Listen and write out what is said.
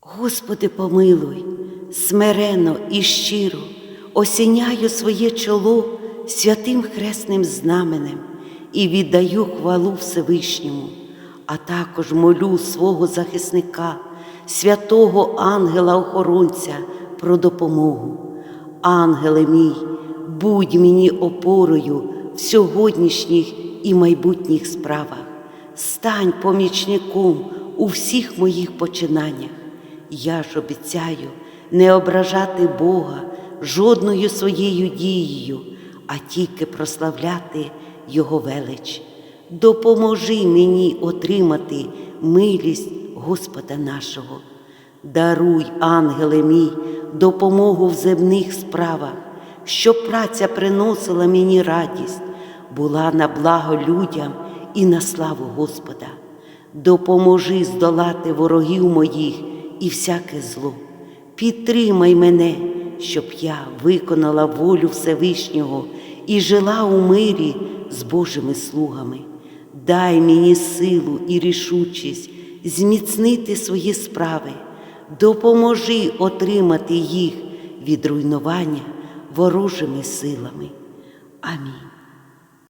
Господи, помилуй, смирено і щиро осіняю своє чоло святим хресним знаменем і віддаю хвалу Всевишньому, а також молю свого захисника, святого ангела-охоронця про допомогу. Ангеле мій, будь мені опорою в сьогоднішніх і майбутніх справах, стань помічником у всіх моїх починаннях. Я ж обіцяю не ображати Бога жодною своєю дією, а тільки прославляти Його велич. Допоможи мені отримати милість Господа нашого. Даруй, ангеле мій, допомогу в земних справах, щоб праця приносила мені радість, була на благо людям і на славу Господа. Допоможи здолати ворогів моїх і всяке зло. Підтримай мене, щоб я виконала волю Всевишнього і жила у мирі з Божими слугами. Дай мені силу і рішучість зміцнити свої справи, допоможи отримати їх від руйнування ворожими силами. Амінь.